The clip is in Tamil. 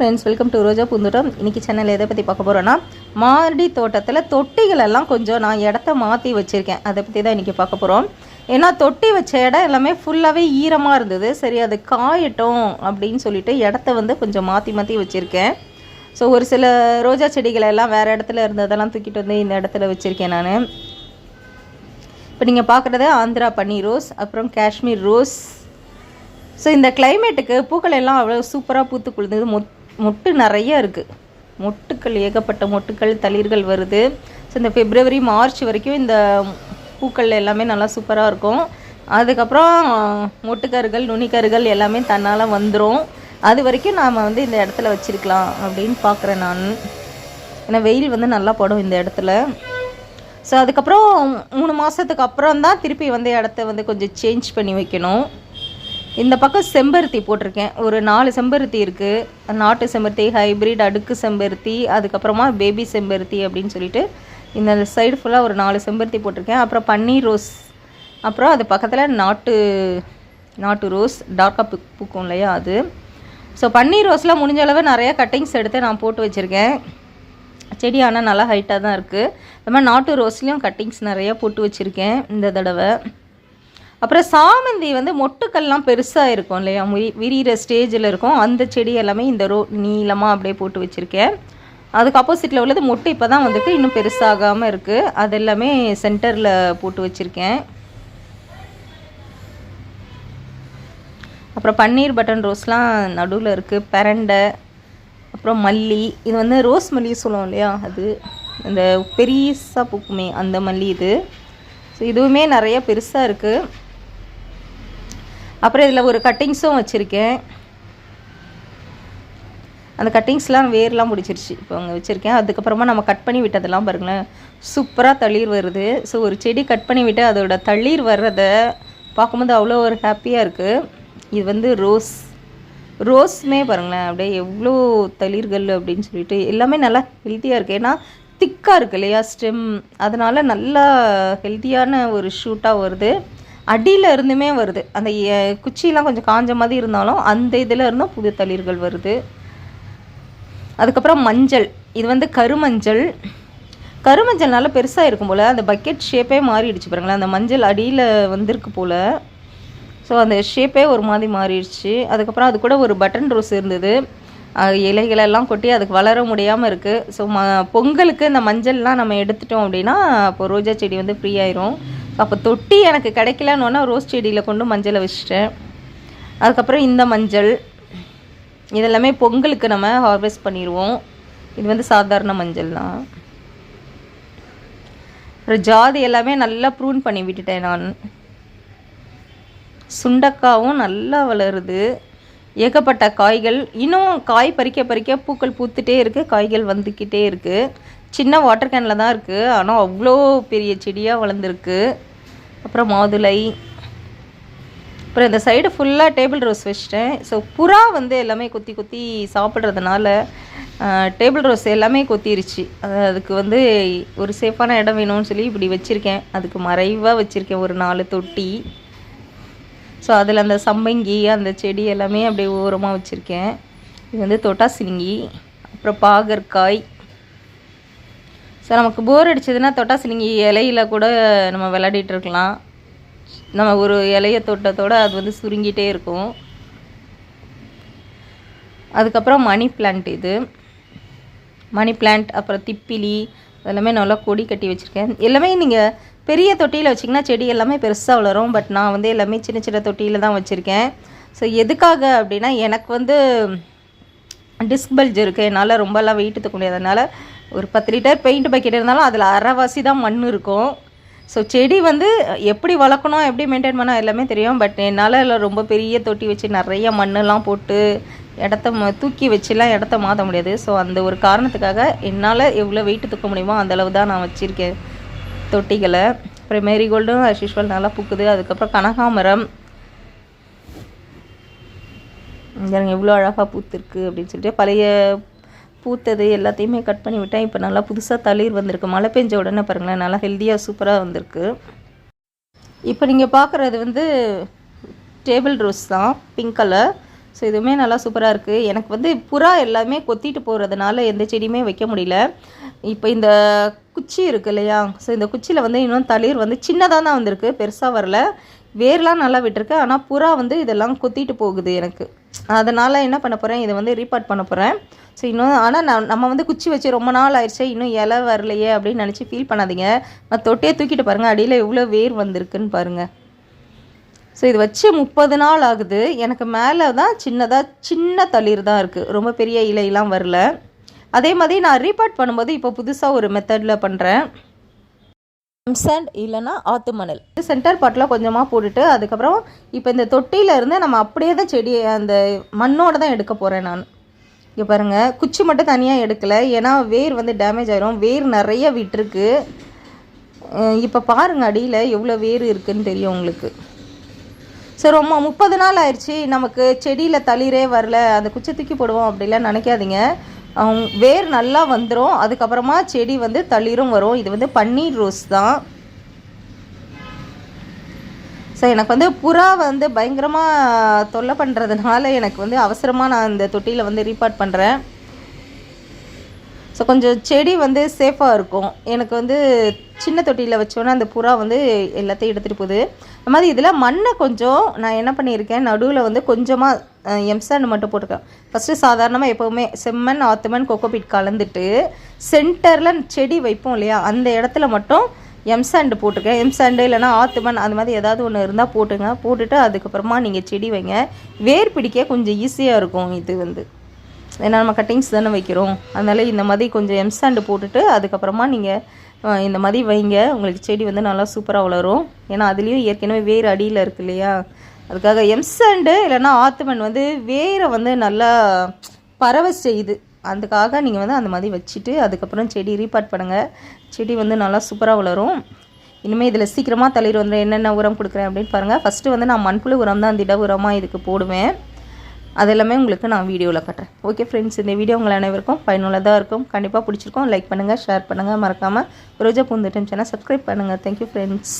ஃப்ரெண்ட்ஸ் வெல்கம் டு ரோஜா பூந்தோட்டம். இன்றைக்கி சேனல் எதை பற்றி பார்க்க போகிறோன்னா மாடி தோட்டத்தில் தொட்டிகளெல்லாம் கொஞ்சம் நான் இடத்த மாற்றி வச்சுருக்கேன். அதை பற்றி தான் இன்றைக்கி பார்க்க போகிறோம் ஏன்னா தொட்டி வச்ச இடம் எல்லாமே ஃபுல்லாகவே ஈரமாக இருந்தது. சரி அது காயட்டும் அப்படின்னு சொல்லிட்டு இடத்த வந்து கொஞ்சம் மாற்றி மாற்றி வச்சுருக்கேன். ஸோ ஒரு சில ரோஜா செடிகளை எல்லாம் வேறு இடத்துல இருந்ததெல்லாம் தூக்கிட்டு வந்து இந்த இடத்துல வச்சுருக்கேன் நான். இப்போ நீங்கள் பார்க்குறது ஆந்திரா பன்னீர் ரோஸ் அப்புறம் காஷ்மீர் ரோஸ். ஸோ இந்த கிளைமேட்டுக்கு பூக்கள் எல்லாம் அவ்வளோ சூப்பராக பூத்து குழுந்தது மொத்த மொட்டு நிறைய இருக்குது மொட்டுக்கள் ஏகப்பட்ட மொட்டுக்கள் தளிர்கள் வருது. ஸோ இந்த பிப்ரவரி மார்ச் வரைக்கும் இந்த பூக்கள் எல்லாமே நல்லா சூப்பராக இருக்கும். அதுக்கப்புறம் மொட்டுக்கருகள் நுனிக்கருகள் எல்லாமே தன்னால் வந்துடும் அது வரைக்கும் நாம் வந்து இந்த இடத்துல வச்சுருக்கலாம் அப்படின்னு பார்க்குறேன் நான். ஏன்னா வெயில் வந்து நல்லா படும் இந்த இடத்துல. ஸோ அதுக்கப்புறம் மூணு மாதத்துக்கு அப்புறம் தான் திருப்பி வந்து இடத்த வந்து கொஞ்சம் சேஞ்ச் பண்ணி வைக்கணும். இந்த பக்கம் செம்பருத்தி போட்டிருக்கேன். ஒரு நாலு செம்பருத்தி இருக்குது நாட்டு செம்பருத்தி ஹைப்ரிட் அடுக்கு செம்பருத்தி அதுக்கப்புறமா பேபி செம்பருத்தி அப்படின்னு சொல்லிட்டு இந்த சைடு ஃபுல்லாக ஒரு நாலு செம்பருத்தி போட்டிருக்கேன். அப்புறம் பன்னீர் ரோஸ். அப்புறம் அது பக்கத்தில் நாட்டு நாட்டு ரோஸ் டார்க்காக பூ பூக்கும் இல்லையா அது. ஸோ பன்னீர் ரோஸ்லாம் முடிஞ்ச அளவு நிறையா கட்டிங்ஸ் எடுத்து நான் போட்டு வச்சுருக்கேன். செடி ஆனால் நல்லா ஹைட்டாக தான் இருக்குது அது மாதிரி நாட்டு ரோஸ்லேயும் கட்டிங்ஸ் நிறையா போட்டு வச்சுருக்கேன் இந்த தடவை. அப்புறம் சாமந்தி வந்து மொட்டுக்கள்லாம் பெருசாக இருக்கும் இல்லையா? விரி விரிகிற ஸ்டேஜில் இருக்கும். அந்த செடி எல்லாமே இந்த ரோ நீளமாக அப்படியே போட்டு வச்சுருக்கேன். அதுக்கு ஆப்போசிட்டில் உள்ளது மொட்டு இப்போ தான் வந்துட்டு இன்னும் பெருசாகாமல் இருக்குது அது எல்லாமே சென்டரில் போட்டு வச்சுருக்கேன். அப்புறம் பன்னீர் பட்டன் ரோஸ்லாம் நடுவில் இருக்குது பெரண்டை அப்புறம் மல்லி. இது வந்து ரோஸ் மல்லி சொல்லுவோம் இல்லையா? அது இந்த பெரியசாக பூக்குமே அந்த மல்லி இது. ஸோ இதுவுமே நிறைய பெருசாக இருக்குது அப்புறம் இதில் ஒரு கட்டிங்ஸும் வச்சுருக்கேன். அந்த கட்டிங்ஸ்லாம் வேர்லாம் முடிச்சிருச்சு. இப்போ அங்கே வச்சுருக்கேன். அதுக்கப்புறமா நம்ம கட் பண்ணி விட்டதெல்லாம் பாருங்களேன். சூப்பராக தளிர் வருது. ஸோ ஒரு செடி கட் பண்ணி விட்டு அதோட தளிர் வர்றதை பார்க்கும்போது அவ்வளோ ஒரு ஹாப்பியாக இருக்குது இது வந்து ரோஸ் ரோஸுமே பாருங்களேன் அப்படியே எவ்வளோ தளிர்கள் அப்படின்னு சொல்லிட்டு எல்லாமே நல்லா ஹெல்த்தியாக இருக்குது ஏன்னா திக்காக இருக்கு இல்லையா ஸ்டெம் அதனால் நல்லா ஹெல்த்தியான ஒரு ஷூட்டாக வருது. அடியில் இருந்துமே வருது. அந்த குச்சியெலாம் கொஞ்சம் காஞ்ச மாதிரி இருந்தாலும் அந்த இதில் இருந்தும் புது தளிர்கள் வருது. அதுக்கப்புறம் மஞ்சள். இது வந்து கருமஞ்சள். கருமஞ்சள் நல்லா பெருசாக இருக்கும் போல். அந்த பக்கெட் ஷேப்பே மாறிடுச்சு பாருங்களேன். அந்த மஞ்சள் அடியில் வந்திருக்கு போல். ஸோ அந்த ஷேப்பே ஒரு மாதிரி மாறிடுச்சு. அதுக்கப்புறம் அது கூட ஒரு பட்டன் ரோஸ் இருந்தது. இலைகளெல்லாம் கொட்டி அதுக்கு வளர முடியாமல் இருக்குது ஸோ ம பொங்கலுக்கு இந்த மஞ்சள்லாம் நம்ம எடுத்துட்டோம் அப்படின்னா அப்போ ரோஜா செடி வந்து ஃப்ரீ ஆயிரும். அப்போ தொட்டி எனக்கு கிடைக்கலன்னு ரோஸ் செடியில் கொண்டு மஞ்சளை வச்சுட்டேன். அதுக்கப்புறம் இந்த மஞ்சள் இதெல்லாமே பொங்கலுக்கு நம்ம ஹார்வெஸ்ட் பண்ணிடுவோம் இது வந்து சாதாரண மஞ்சள் தான். அப்புறம் ஜாதி எல்லாமே நல்லா ப்ரூன் பண்ணி விட்டுட்டேன் நான். சுண்டக்காவும் நல்லா வளருது. ஏகப்பட்ட காய்கள் இன்னும் காய் பறிக்க பறிக்க பூக்கள் பூத்துட்டே இருக்குது காய்கள் வந்துக்கிட்டே இருக்குது சின்ன வாட்டர் கேனில் தான் இருக்குது ஆனால் அவ்வளோ பெரிய செடியாக வளர்ந்துருக்கு. அப்புறம் மாதுளை. அப்புறம் இந்த சைடு ஃபுல்லாக டேபிள் ரோஸ் வச்சிட்டேன். ஸோ புறா வந்து எல்லாமே கொத்தி கொத்தி சாப்பிட்றதுனால டேபிள் ரோஸ் எல்லாமே கொத்திருச்சு. அதுக்கு வந்து ஒரு சேஃபான இடம் வேணும்னு சொல்லி இப்படி வச்சுருக்கேன். அதுக்கு மறைவாக வச்சுருக்கேன் ஒரு நாலு தொட்டி. ஸோ அதில் அந்த சம்பங்கி அந்த செடி எல்லாமே அப்படியே ஓரமாக வச்சுருக்கேன். இது வந்து தொட்டாசினிங்கி. அப்புறம் பாகற்காய். ஸோ நமக்கு போர் அடிச்சதுன்னா தொட்டாசிலிங்கி இலையில கூட நம்ம விளையாடிட்டு இருக்கலாம். நம்ம ஒரு இலைய தோட்டத்தோடு அது வந்து சுருங்கிட்டே இருக்கும். அதுக்கப்புறம் மணி பிளான்ட் இது. மணி பிளான்ட் அப்புறம் திப்பிலி அதெல்லாமே நல்லா கொடி கட்டி வச்சுருக்கேன். எல்லாமே நீங்கள் பெரிய தொட்டியில் வச்சிங்கன்னா செடி எல்லாமே பெருசாக வளரும். பட் நான் வந்து எல்லாமே சின்ன சின்ன தொட்டியில் தான் வச்சுருக்கேன். ஸோ எதுக்காக அப்படின்னா எனக்கு வந்து டிஸ்க் பல்ஜ் இருக்குது என்னால் ரொம்பலாம் வெயிட் தூக்க முடியாதனால ஒரு பத்து லிட்டர் பெயிண்ட் பக்கெட் இருந்தாலும் அதில் அரைவாசி தான் மண் இருக்கும். ஸோ செடி வந்து எப்படி வளர்க்கணும் எப்படி மெயின்டைன் பண்ணால் எல்லாமே தெரியும். பட் என்னால் எல்லாம் ரொம்ப பெரிய தொட்டி வச்சு நிறைய மண்ணெல்லாம் போட்டு இடத்த ம- தூக்கி வச்சுலாம் இடத்த மாற்ற முடியாது. ஸோ அந்த ஒரு காரணத்துக்காக என்னால் எவ்வளோ வெயிட்டு தூக்க முடியுமோ அந்தளவு தான் நான் வச்சுருக்கேன் தொட்டிகளை. அப்புறம் மேரிகோல்டும் அஸ் usual நல்லா பூக்குது. அதுக்கப்புறம் கனகாமரம். எனக்கு எவ்வளோ அழகாக பூத்திருக்கு அப்படின்னு சொல்லிட்டு பழைய பூத்தது எல்லாத்தையுமே கட் பண்ணி விட்டேன். இப்போ நல்லா புதுசாக தளிர் வந்திருக்கு. மழை பெஞ்ச உடனே பாருங்களேன் நல்லா ஹெல்த்தியாக சூப்பராக வந்திருக்கு. இப்போ நீங்கள் பார்க்குறது வந்து டேபிள் ரோஸ் தான் பிங்க் கலர் ஸோ இதுவுமே நல்லா சூப்பராக இருக்குது எனக்கு வந்து புறா எல்லாமே கொத்திட்டு போகிறதுனால எந்த செடியுமே வைக்க முடியல. இப்போ இந்த குச்சி இருக்கு இல்லையா? ஸோ இந்த குச்சியில் வந்து இன்னும் தளிர் வந்து சின்னதாக தான் வந்திருக்கு. பெருசாக வரல. வேர்லாம் நல்லா விட்டுருக்கு. ஆனால் புறா வந்து இதெல்லாம் கொத்திட்டு போகுது எனக்கு. அதனால் என்ன பண்ண போகிறேன் இதை வந்து ரீபார்ட் பண்ண போகிறேன் ஸோ இன்னும் ஆனால் நான் நம்ம வந்து குச்சி வச்சு ரொம்ப நாள் ஆயிடுச்சு இன்னும் இலை வரலையே அப்படின்னு நினச்சி ஃபீல் பண்ணாதீங்க. நான் தொட்டியே தூக்கிட்டு பாருங்கள் அடியில் எவ்வளோ வேர் வந்திருக்குன்னு பாருங்கள் ஸோ இது வச்சு முப்பது நாள் ஆகுது. எனக்கு மேலே தான் சின்னதாக சின்ன தளிர் தான் இருக்குது ரொம்ப பெரிய இலையெல்லாம் வரல. அதே மாதிரி நான் ரீபார்ட் பண்ணும்போது இப்போ புதுசாக ஒரு மெத்தடில் பண்ணுறேன் சாண்ட் இல்லைன்னா ஆத்து மணல். சென்டர் பாட்டில் கொஞ்சமாக போட்டுட்டு அதுக்கப்புறம் இப்போ இந்த தொட்டியில இருந்து நம்ம அப்படியே தான் செடி அந்த மண்ணோடு தான் எடுக்க போகிறேன் நான். இங்கே பாருங்கள் குச்சி மட்டும் தனியாக எடுக்கலை. ஏன்னா வேர் வந்து டேமேஜ் ஆயிரும். வேர் நிறைய விட்டுருக்கு. இப்போ பாருங்கள் அடியில் எவ்வளோ வேர் இருக்குதுன்னு தெரியும் உங்களுக்கு. சரி ரொம்ப முப்பது நாள் ஆயிடுச்சு. நமக்கு செடியில் தளிரே வரல. அந்த குச்சை தூக்கி போடுவோம் அப்படிலாம் நினைக்காதீங்க. அவங்க வேர் நல்லா வந்துடும் அதுக்கப்புறமா செடி வந்து தளிரும் வரும். இது வந்து பன்னீர் ரோஸ் தான். ஸோ எனக்கு வந்து புறா வந்து பயங்கரமாக தொல்லை பண்ணுறதுனால எனக்கு வந்து அவசரமாக நான் இந்த தொட்டியில் வந்து ரீபார்ட் பண்ணுறேன் ஸோ கொஞ்சம் செடி வந்து சேஃபாக இருக்கும். எனக்கு வந்து சின்ன தொட்டியில் வச்சோன்னா அந்த புறா வந்து எல்லாத்தையும் எடுத்துகிட்டு போகுது. அது மாதிரி இதில் மண்ணை கொஞ்சம் நான் என்ன பண்ணியிருக்கேன் நடுவில் வந்து கொஞ்சமாக எம்சாண்ட் மட்டும் போட்டிருக்கேன். ஃபஸ்ட்டு சாதாரணமாக எப்போவுமே செம்மண் ஆத்துமண் கொக்கோபீட் கலந்துட்டு சென்டரில் செடி வைப்போம் இல்லையா அந்த இடத்துல மட்டும் எம் சாண்டு போட்டுருக்கேன் எம் எம்சாண்டு இல்லைனா ஆத்துமண் அந்த மாதிரி ஏதாவது ஒன்று இருந்தால் போட்டுங்க. போட்டுட்டு அதுக்கப்புறமா நீங்கள் செடி வைங்க. வேர் பிடிக்க கொஞ்சம் ஈஸியாக இருக்கும் இது வந்து. ஏன்னா நம்ம கட்டிங்ஸ் தானே வைக்கிறோம். அதனால் இந்த மாதிரி கொஞ்சம் எம்சாண்டு போட்டுட்டு அதுக்கப்புறமா நீங்கள் இந்த மாதிரி வைங்க. உங்களுக்கு செடி வந்து நல்லா சூப்பராக வளரும். ஏன்னா அதுலேயும் ஏற்கனவே வேர் அடியில் இருக்கு இல்லையா? அதுக்காக எம்சாண்டு இல்லைன்னா ஆத்துமண் வந்து வேரை வந்து நல்லா பரவ செய்யுது. அதுக்காக நீங்கள் வந்து அந்த மாதிரி வச்சுட்டு அதுக்கப்புறம் செடி ரீபார்ட் பண்ணுங்கள் செடி வந்து நல்லா சூப்பராக வளரும். இனிமேல் இதில் சீக்கிரமாக தளிர் வந்து என்னென்ன உரம் கொடுக்குறேன் அப்படின்னு பாருங்கள் ஃபஸ்ட்டு வந்து நான் மண்புழு உரம் தான் திட உரமாக இதுக்கு போடுவேன். அது எல்லாமே உங்களுக்கு நான் வீடியோவில் காட்டுறேன். ஓகே ஃப்ரெண்ட்ஸ் இந்த வீடியோ உங்கள் அனைவருக்கும் பயனுள்ளதாக இருக்கும். கண்டிப்பாக பிடிச்சிருக்கும். லைக் பண்ணுங்கள் ஷேர் பண்ணுங்கள் மறக்காமல் ரோஜா பூந்துட்டம் சேனல் சப்ஸ்கிரைப் பண்ணுங்கள் தேங்க்யூ ஃப்ரெண்ட்ஸ்